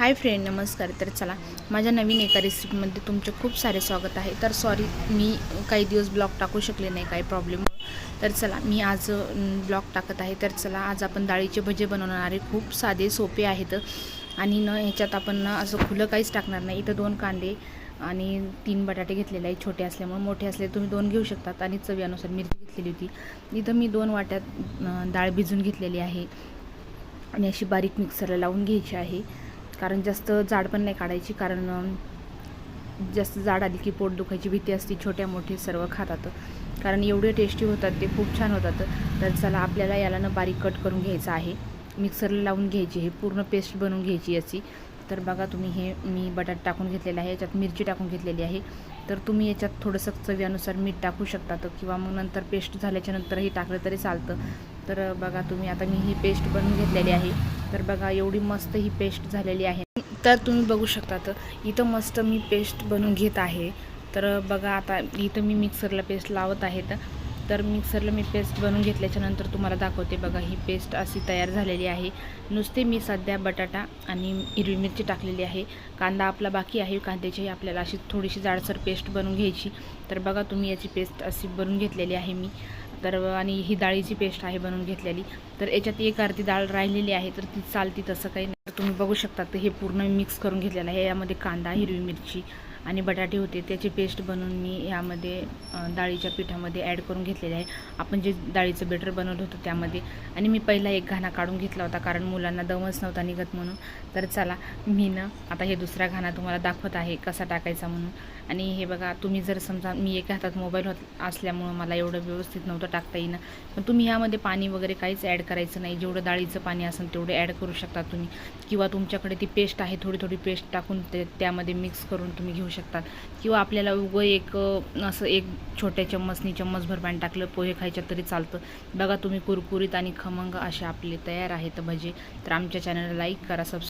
Hi friend नमस्कार. तर चला माझ्या नवीन एका रेसिपीमध्ये तुमचे खूप सारे स्वागत आहे. तर सॉरी मी काही दिवस ब्लॉग टाकू शकले नाही काही प्रॉब्लेम तर चला मी आज ब्लॉग टाकत आहे. तर चला आज आपण डाळीचे भजे बनवणारे खूप साधे सोपे आहेत. आणि न ह्याच्यात आपण ना असं खुलं काहीच टाकणार नाही. इथं दोन कांदे आणि तीन बटाटे घेतलेले आहेत छोटे असल्यामुळे. मोठे असले तुम्ही दोन घेऊ शकतात. आणि चवीनुसार मिरची घेतलेली होती. इथं मी दोन वाट्यात डाळ भिजून घेतलेली आहे. आणि अशी बारीक मिक्सरला लावून घ्यायची आहे. कारण जास्त जाड पण नाही काढायची कारण जास्त जाड आली की पोट दुखायची भीती असते छोट्या मोठे सर्व खातात. कारण एवढे टेस्टी होतात ते खूप छान होतात. तर चला आपल्याला याला ना बारीक कट करून घ्यायचं आहे. मिक्सरला लावून घ्यायची हे पूर्ण पेस्ट बनवून घ्यायची याची. तर बघा तुम्ही हे मी बटाट टाकून घेतलेलं आहे याच्यात मिरची टाकून घेतलेली आहे. तर तुम्ही याच्यात थोडंसं चवीनुसार मीठ टाकू शकतात किंवा मग नंतर पेस्ट झाल्याच्या नंतरही टाकलं तरी चालतं. तर बघा तुम्ही आता मी ही पेस्ट बनवून घेतलेली आहे. तर बघा एवढी मस्त ही पेस्ट झालेली आहे. तर तुम्ही बघू शकतात इथं मस्त मी पेस्ट बनवून घेत आहे. तर बघा आता इथं मी मिक्सरला पेस्ट लावत आहेत तर मिक्सरला मी पेस्ट बनवून घेतल्याच्यानंतर तुम्हाला दाखवते बघा ही पेस्ट अशी तयार झालेली आहे. नुसते मी सध्या बटाटा आणि हिरवी मिरची टाकलेली आहे. कांदा आपला बाकी आहे कांद्याची आपल्याला अशी थोडीशी जाडसर पेस्ट बनवून घ्यायची. तर बघा तुम्ही याची पेस्ट अशी बनवून घेतलेली आहे मी. तर आणि ही डाळीची पेस्ट आहे बनवून घेतलेली. तर याच्यात एक अर्धी डाळ राहिलेली आहे तर ती चालती तसं काही नाही. तर तुम्ही बघू शकता तर हे पूर्ण मिक्स करून घेतलेलं आहे. यामध्ये कांदा हिरवी मिरची आणि बटाटे होते त्याची पेस्ट बनवून मी यामध्ये डाळीच्या पिठामध्ये ॲड करून घेतलेले आहे. आपण जे डाळीचं बेटर बनवलं होतं त्यामध्ये. आणि मी पहिला एक घाणा काढून घेतला होता कारण मुलांना दमच नव्हता निघत म्हणून. तर चला मी ना आता हे दुसरा घाणा तुम्हाला दाखवत आहे कसा टाकायचा म्हणून. आणि हे बघा तुम्ही जर समजा मी एका हातात मोबाईल होत असल्यामुळं मला एवढं व्यवस्थित नव्हतं टाकता येईना. पण तुम्ही ह्यामध्ये पाणी वगैरे काहीच ॲड करायचं नाही. जेवढं डाळीचं पाणी असेल तेवढं ॲड करू शकता तुम्ही. किंवा तुमच्याकडे ती पेस्ट आहे थोडी थोडी पेस्ट टाकून ते त्यामध्ये मिक्स करून तुम्ही घेऊ शकतात. किंवा आपल्याला उगं एक असं एक छोट्या चम्मचनी चम्मचभर पाणी टाकलं पोहे खायच्या तरी चालतं. बघा तुम्ही कुरकुरीत आणि खमंग असे आपले तयार आहेत भजे. तर आमच्या चॅनलला लाईक करा सबस्क्राईब